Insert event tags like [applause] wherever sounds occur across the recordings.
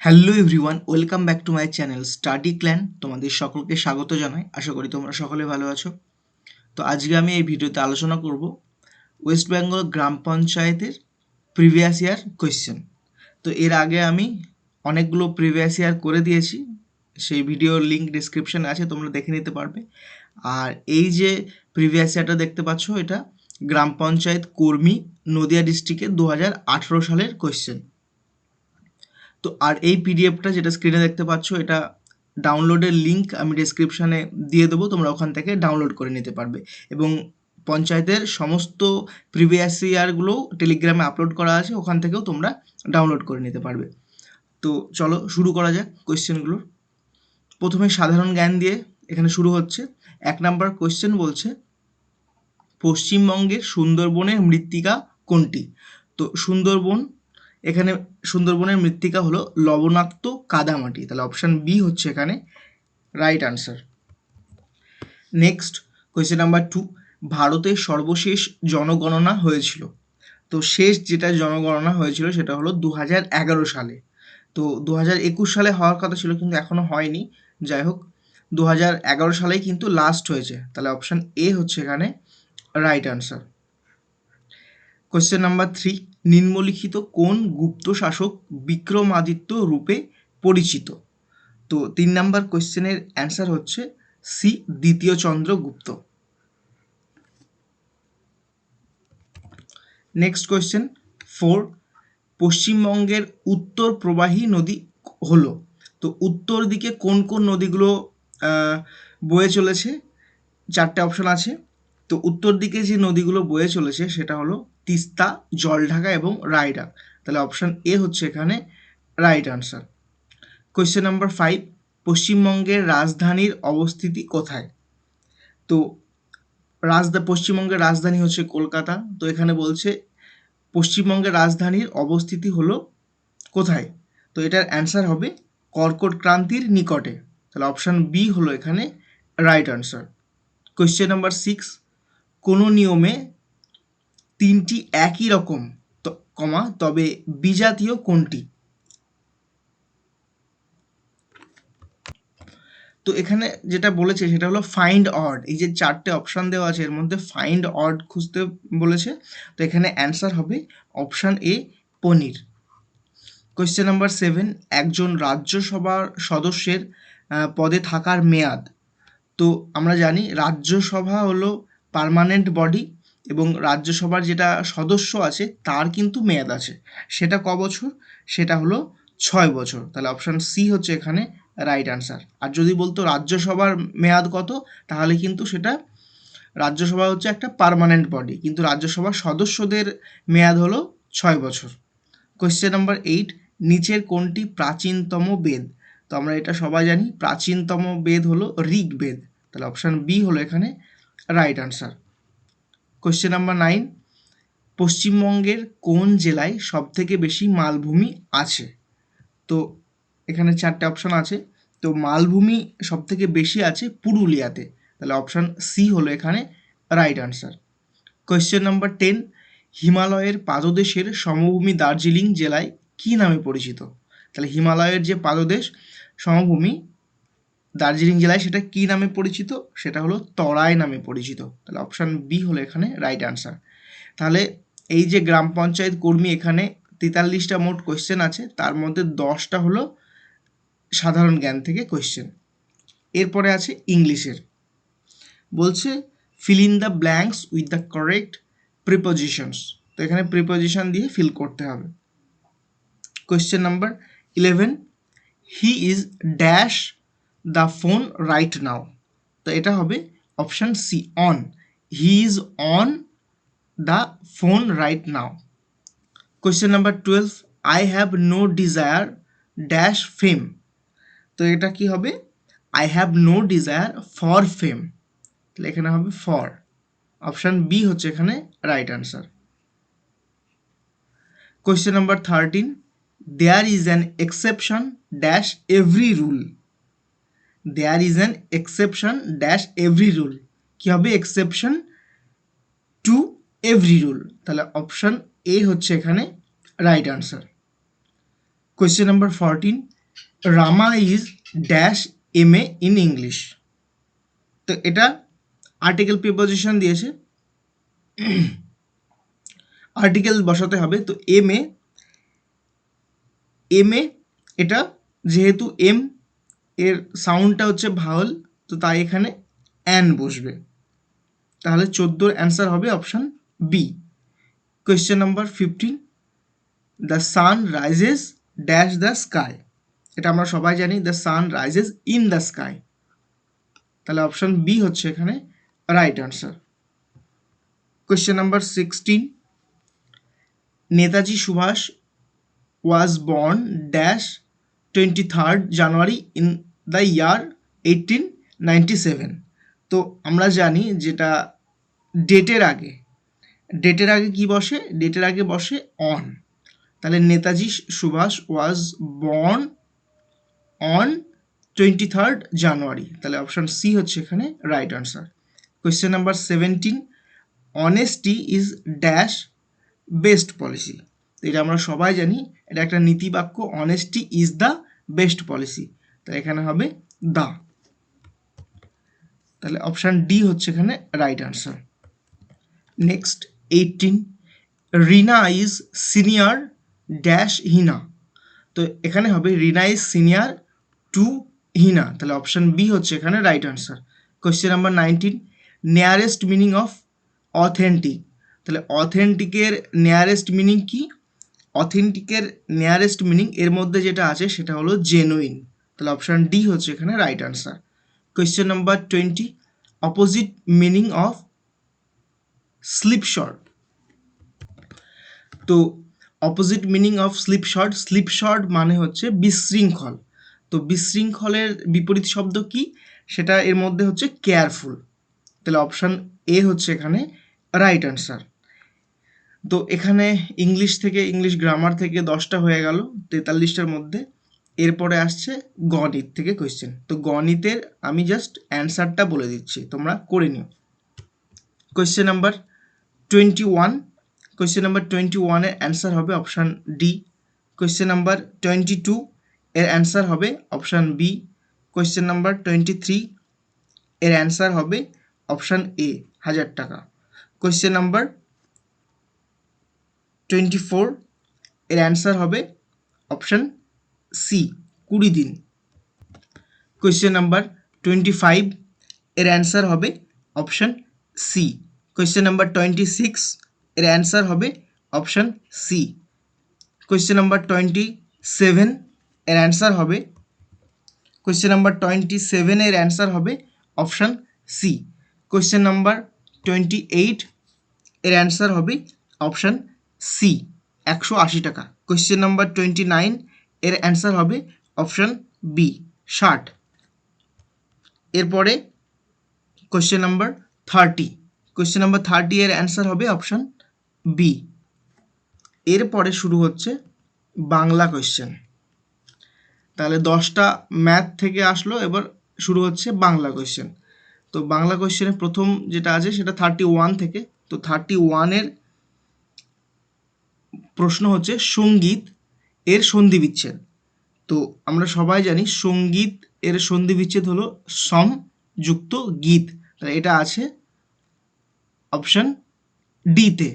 Hello everyone welcome back to my channel study clan তোমাদের সকলকে স্বাগত জানাই। আশা করি তোমরা সকলে ভালো আছো। তো আজকে আমি এই ভিডিওতে আলোচনা করব ওয়েস্ট বেঙ্গল গ্রাম পঞ্চায়েতের প্রিভিয়াস ইয়ার কোয়েশ্চেন তো এর আগে আমি অনেকগুলো প্রিভিয়াস ইয়ার করে দিয়েছি। সেই ভিডিওর লিঙ্ক ডিসক্রিপশানে আছে, তোমরা দেখে নিতে পারবে। আর এই যে প্রিভিয়াস ইয়ারটা দেখতে পাচ্ছ, এটা গ্রাম পঞ্চায়েত কর্মী নদিয়া ডিস্ট্রিক্টের দু সালের কোয়েশ্চেন তো আর এই পিডিএফটা যেটা স্ক্রিনে দেখতে পাচ্ছ, এটা ডাউনলোডের লিঙ্ক আমি ডিসক্রিপশানে দিয়ে দেবো, তোমরা ওখান থেকে ডাউনলোড করে নিতে পারবে। এবং পঞ্চায়েতের সমস্ত প্রিভিয়াস ইয়ারগুলো টেলিগ্রামে আপলোড করা আছে, ওখান থেকেও তোমরা ডাউনলোড করে নিতে পারবে। তো চলো শুরু করা যাক কোয়েশ্চেনগুলোর প্রথমে সাধারণ জ্ঞান দিয়ে এখানে শুরু হচ্ছে। এক নাম্বার কোয়েশ্চেন বলছে, পশ্চিমবঙ্গের সুন্দরবনের মৃত্তিকা কোনটি? তো সুন্দরবন এখানে সুন্দরবনের মৃত্তিকা হলো লবণাক্ত কাদামাটি তাহলে অপশান বি হচ্ছে এখানে right answer next question number two ভারতের সর্বশেষ জনগণনা হয়েছিল। তো শেষ যেটা জনগণনা হয়েছিল সেটা হলো দু হাজার এগারো সালে। তো দু হাজার একুশ সালে হওয়ার কথা ছিল কিন্তু এখনও হয়নি। যাই হোক দু হাজার এগারো সালেই কিন্তু লাস্ট হয়েছে। তাহলে অপশান এ হচ্ছে এখানে right answer question number three নিম্নলিখিত কোন গুপ্ত শাসক বিক্রমাদিত্য রূপে পরিচিত? তো তিন নাম্বার কোয়েশ্চেনের অ্যান্সার হচ্ছে সি দ্বিতীয় চন্দ্রগুপ্ত নেক্সট কোয়েশ্চেন ফোর, পশ্চিমবঙ্গের উত্তর প্রবাহী নদী হলো। তো উত্তর দিকে কোন কোন নদীগুলো বয়ে চলেছে? চারটে অপশন আছে। তো উত্তর দিকে যে নদীগুলো বয়ে চলেছে সেটা হলো তিস্তা, জলঢাকা এবং রায়ডাক তাহলে অপশান এ হচ্ছে এখানে right answer question number five পশ্চিমবঙ্গের রাজধানীর অবস্থিতি কোথায়? তো রাজধা পশ্চিমবঙ্গের রাজধানী হচ্ছে কলকাতা। তো এখানে বলছে পশ্চিমবঙ্গের রাজধানীর অবস্থিতি হলো কোথায়? তো এটার অ্যান্সার হবে কর্কট ক্রান্তির নিকটে। তাহলে অপশান বি হলো এখানে right answer question number six কোনো নিয়মে তিনটি একই রকম কমা, তবে বিজাতীয় কোনটি? তো এখানে যেটা বলেছে সেটা হলো ফাইন্ড অড এই যে চারটে অপশান দেওয়া আছে, এর মধ্যে ফাইন্ড অড খুঁজতে বলেছে, তো এখানে অ্যান্সার হবে অপশান এ পনির। কোয়েশ্চেন নাম্বার সেভেন একজন রাজ্যসভার সদস্যের পদে থাকার মেয়াদ। তো আমরা জানি রাজ্যসভা হলো পার্মানেন্ট বডি এবং রাজ্যসভার যেটা সদস্য আছে, তার কিন্তু মেয়াদ আছে। সেটা ক বছর? সেটা হলো ছয় বছর। তাহলে অপশান সি হচ্ছে এখানে রাইট আনসার আর যদি বলতো রাজ্যসভার মেয়াদ কত, তাহলে কিন্তু সেটা রাজ্যসভা হচ্ছে একটা পার্মানেন্ট বডি কিন্তু রাজ্যসভার সদস্যদের মেয়াদ হলো ছয় বছর। কোয়েশ্চেন নাম্বার এইট নিচের কোনটি প্রাচীনতম বেদ? তো আমরা এটা সবাই জানি, প্রাচীনতম বেদ হলো ঋগ্বেদ। তাহলে অপশান বি হলো এখানে right answer question number nine পশ্চিমবঙ্গের কোন জেলায় সবথেকে বেশি মালভূমি আছে? তো এখানে চারটে অপশান আছে। তো মালভূমি সবথেকে বেশি আছে পুরুলিয়াতে। তাহলে অপশান সি হলো এখানে right answer question number ten হিমালয়ের পাদদেশের সমভূমি দার্জিলিং জেলায় কী নামে পরিচিত? তাহলে হিমালয়ের যে পাদদেশ, সমভূমি দার্জিলিং জেলায় সেটা কী নামে পরিচিত? সেটা হলো তরাই নামে পরিচিত। তাহলে অপশান বি হলো এখানে রাইট আনসার তাহলে এই যে গ্রাম পঞ্চায়েত কর্মী এখানে তেতাল্লিশটা মোট কোয়েশ্চেন আছে, তার মধ্যে দশটা হলো সাধারণ জ্ঞান থেকে কোয়েশ্চেন এরপরে আছে ইংলিশের। বলছে fill in the blanks with the correct prepositions তো এখানে প্রিপোজিশন দিয়ে ফিল করতে হবে। Question number eleven he is dash the phone right now তো এটা হবে option C on he is on the phone right now question number twelve I have no desire dash fame তো এটা কি হবে? I have no desire for fame তাহলে এখানে হবে ফর অপশান বি হচ্ছে এখানে right answer question number thirteen there is an exception dash every rule there is an exception dash every rule কী হবে এক্সেপশন টু এভরি রুল তাহলে option A হচ্ছে এখানে right answer question number fourteen Rama is dash M A in English তো এটা article preposition দিয়েছে। [clears throat] Article বসাতে হবে। তো এম এ এম এ এটা যেহেতু এম এর সাউন্ডটা হচ্ছে ভাওয়াল তো তাই এখানে অ্যান বসবে। তাহলে চোদ্দোর অ্যান্সার হবে option B question number fifteen the sun rises dash the sky এটা আমরা সবাই জানি the sun rises in the sky তাহলে অপশান বি হচ্ছে এখানে right answer question number sixteen Netaji Subhash was born dash twenty third January in the year eighteen ninety seven তো আমরা জানি যেটা ডেটের আগে। ডেটের আগে কি বসে? ডেটের আগে বসে অন তাহলে Netaji Subhash was born on twenty third January তাহলে অপশান সি হচ্ছে এখানে right answer question number seventeen honesty is dash best policy তো এটা আমরা সবাই জানি, এটা একটা নীতিবাক্য honesty is the best policy তাহলে এখানে হবে দা। তাহলে অপশান ডি হচ্ছে এখানে right answer next eighteen Rina is senior dash Hina তো এখানে হবে Rina is senior to Hina তাহলে অপশান বি হচ্ছে এখানে right answer question number nineteen nearest meaning of authentic তাহলে অথেন্টিকের নিয়ারেস্ট মিনিং কি? অথেন্টিকের নিয়ারেস্ট মিনিং এর মধ্যে যেটা আছে সেটা হলো জেনুইন তাহলে অপশান ডি হচ্ছে এখানে right answer question number twenty opposite meaning of slipshod তো opposite meaning of slipshod slipshod মানে হচ্ছে বিশৃঙ্খল। তো বিশৃঙ্খলের বিপরীত শব্দ কি? সেটা এর মধ্যে হচ্ছে কেয়ারফুল তাহলে অপশান এ হচ্ছে এখানে রাইট আনসার তো এখানে ইংলিশ থেকে ইংলিশ গ্রামার থেকে দশটা হয়ে গেল তেতাল্লিশটার মধ্যে। এরপরে আসছে গণিত থেকে কোয়েশ্চেন তো গণিতের আমি জাস্ট অ্যান্সারটা বলে দিচ্ছি, তোমরা করে নিও। Question number twenty one question number twenty ওয়ানের অ্যান্সার হবে option D question number twenty two এর অ্যান্সার হবে option B question number twenty three এর অ্যান্সার হবে অপশান এ হাজার টাকা। কোয়েশ্চেন নাম্বার টোয়েন্টি ফোর এর অ্যান্সার হবে অপশান সি, কুড়ি দিন। কোয়েশ্চেন নাম্বার টোয়েন্টি ফাইভ এর অ্যান্সার হবে option C question number twenty six এর অ্যান্সার হবে option C question number twenty seven এর অ্যান্সার হবে কোয়েশ্চেন নাম্বার টোয়েন্টি সেভেনের অ্যান্সার হবে option C question number twenty eight এর অ্যান্সার হবে অপশান সি একশো আশি টাকা। কোয়েশ্চেন নাম্বার টোয়েন্টি নাইন এর অ্যান্সার হবে অপশান বি ষাট। এরপরে question number thirty question number thirty এর অ্যান্সার হবে অপশান বি এরপরে শুরু হচ্ছে বাংলা কোয়েশ্চেন তাহলে দশটা ম্যাথ থেকে আসলো, এবার শুরু হচ্ছে বাংলা কোয়েশ্চেন তো বাংলা কোয়েশ্চেনে প্রথম যেটা আছে সেটা থার্টি ওয়ান থেকে। তো থার্টি ওয়ানের প্রশ্ন হচ্ছে সংগীত। এর সন্ধি বিচ্ছেদ। তো আমরা সবাই জানি সংগীত এর সন্ধি বিচ্ছেদ হলো সম যুক্ত গীত। এটা আছে অপশান ডিতে।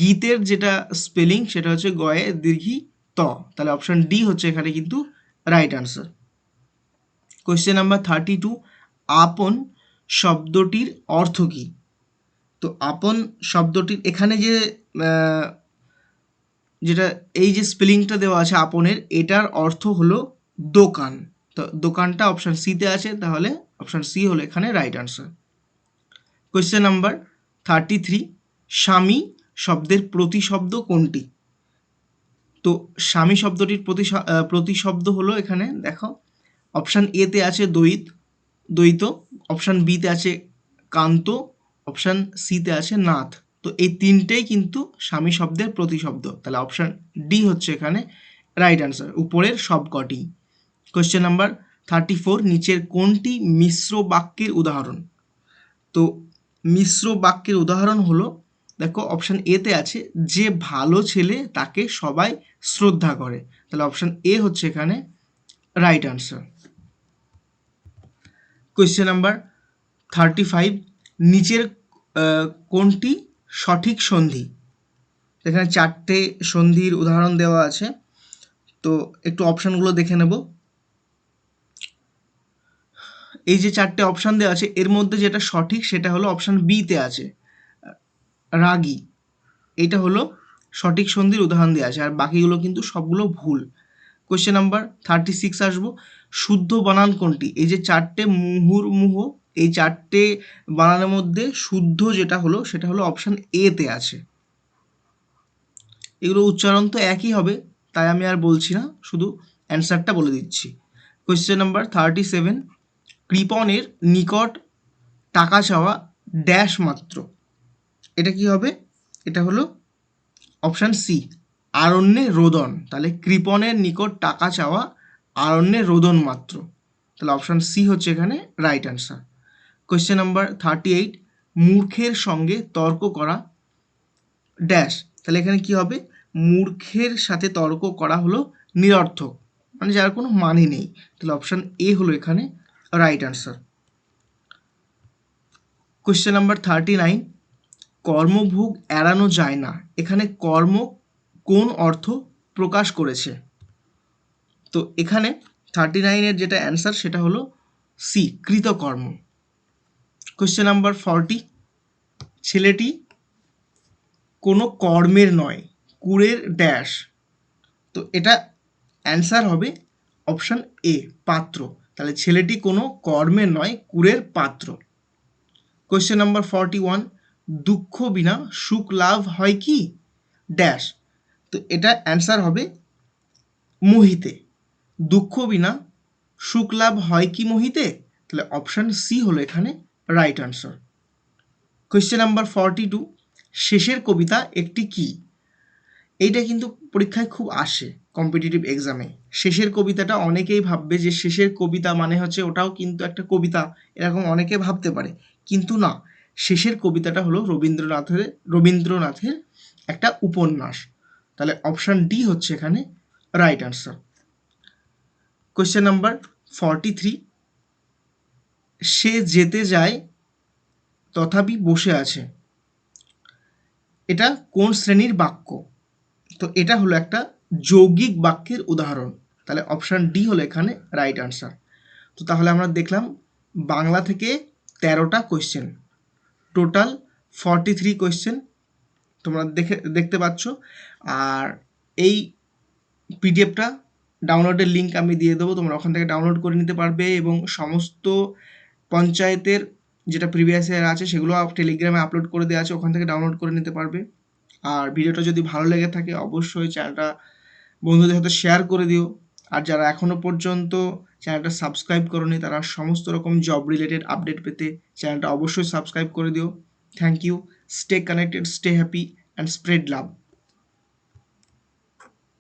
গীতের যেটা স্পেলিং সেটা হচ্ছে গয়ে দীর্ঘি ত। তাহলে অপশান ডি হচ্ছে এখানে কিন্তু right answer. Question number thirty two, আপন শব্দটির অর্থ কী? তো আপন শব্দটির এখানে যে যেটা এই যে স্পেলিংটা দেওয়া আছে আপনের, এটার অর্থ হলো দোকান। তো দোকানটা অপশান সিতে আছে, তাহলে অপশান সি হলো এখানে right answer question number thirty three স্বামী শব্দের প্রতিশব্দ কোনটি? তো স্বামী শব্দটির প্রতি প্রতিশব্দ হলো এখানে, দেখো অপশান এতে আছে দ্বৈত দ্বৈত অপশান বিতে আছে কান্ত অপশান সিতে আছে নাথ। তো এই তিনটেই কিন্তু স্বামী শব্দের প্রতিশব্দ। তাহলে অপশান ডি হচ্ছে এখানে রাইট আনসার উপরের সবকটি কোয়েশ্চেন নাম্বার থার্টি ফোর নিচের কোনটি মিশ্র বাক্যের উদাহরণ? তো মিশ্র বাক্যের উদাহরণ হলো, দেখো অপশান এতে আছে, যে ভালো ছেলে তাকে সবাই শ্রদ্ধা করে। তাহলে অপশান এ হচ্ছে এখানে right answer question number thirty five নিচের কোনটি সঠিক সন্ধি। এখানে চারটে সন্ধির উদাহরণ দেওয়া আছে। তো একটু অপশানগুলো দেখে নেব। এই যে চারটে অপশান দেওয়া আছে, এর মধ্যে যেটা সঠিক সেটা হলো অপশান বিতে আছে। রাগী। এটা হলো সঠিক সন্ধির উদাহরণ দেওয়া আছে। আর বাকিগুলো কিন্তু সবগুলো ভুল। কোয়েশ্চেন নাম্বার থার্টি সিক্স আসব। শুদ্ধ বানান কোনটি? এই যে চারটে মুহুর্মুহ এই চারটে বানানের মধ্যে শুদ্ধ যেটা হলো, সেটা হলো অপশান এতে আছে। এগুলো উচ্চারণ তো একই হবে, তাই আমি আর বলছি না, শুধু অ্যান্সারটা বলে দিচ্ছি। কোয়েশ্চেন নাম্বার থার্টি সেভেন কৃপণের নিকট টাকা চাওয়া ড্যাশ মাত্র। এটা কি হবে? এটা হলো অপশান সি আরণ্যে রোদন। তাহলে কৃপনের নিকট টাকা চাওয়া আরণ্যে রোদন মাত্র। তাহলে অপশান সি হচ্ছে এখানে right answer question number thirty eight মূর্খের সঙ্গে তর্ক করা ড্যাশ তাহলে এখানে কি হবে? মূর্খের সাথে তর্ক করা হলো নিরর্থক। মানে যার কোনো মানে নেই। তাহলে অপশান এ হলো এখানে right answer question number thirty nine কর্মভোগ এড়ানো যায় না। এখানে কর্ম কোন অর্থ প্রকাশ করেছে? তো এখানে থার্টি নাইনের যেটা অ্যান্সার সেটা হলো সি কৃতকর্ম। কোয়েশ্চেন নাম্বার ফর্টি ছেলেটি কোনো কর্মের নয়, কুড়ের ড্যাশ তো এটা অ্যান্সার হবে অপশান এ পাত্র। তাহলে ছেলেটি কোনো কর্মের নয়, কুড়ের পাত্র। কোয়েশ্চেন নাম্বার ফর্টি ওয়ান দুঃখ বিনা সুখ লাভ হয় কি? ড্যাশ তো এটা অ্যান্সার হবে মোহিতে। দুঃখ বিনা সুখ লাভ হয় কি মোহিতে? তাহলে অপশান সি হলো এখানে right answer question number forty two Shesher Kobita একটি কি? এইটা কিন্তু পরীক্ষায় খুব আসে কম্পিটিটিভ এক্সামে শেষের কবিতাটা অনেকেই ভাববে যে শেষের কবিতা মানে হচ্ছে ওটাও কিন্তু একটা কবিতা, এরকম অনেকে ভাবতে পারে। কিন্তু না, শেষের কবিতাটা হলো রবীন্দ্রনাথের রবীন্দ্রনাথের একটা উপন্যাস। তাহলে অপশান ডি হচ্ছে এখানে right answer question number forty three সে যেতে যায় তথাপি বসে আছে। এটা কোন শ্রেণির বাক্য? তো এটা হলো একটা যৌগিক বাক্যের উদাহরণ। তাহলে অপশান ডি হলো এখানে রাইট আনসার। তো তাহলে আমরা দেখলাম বাংলা থেকে তেরোটা question total forty three question তোমরা দেখে, দেখতে পাচ্ছ। আর এই পিডিএফটা ডাউনলোডের লিঙ্ক আমি দিয়ে দেবো। তোমরা ওখান থেকে ডাউনলোড করে নিতে পারবে এবং সমস্ত পঞ্চায়েতের যেটা প্রিভিয়াস ইয়ার আছে, সেগুলো টেলিগ্রামে আপলোড করে দেওয়া আছে, ওখান থেকে ডাউনলোড করে নিতে পারবে। আর ভিডিওটা যদি ভালো লেগে থাকে, অবশ্যই চ্যানেলটা বন্ধুদের সাথে শেয়ার করে দিও। আর যারা এখনও পর্যন্ত চ্যানেলটা সাবস্ক্রাইব করনি, তারা সমস্ত রকম জব রিলেটেড আপডেট পেতে চ্যানেলটা অবশ্যই সাবস্ক্রাইব করে দিও। Thank you stay connected stay happy and spread love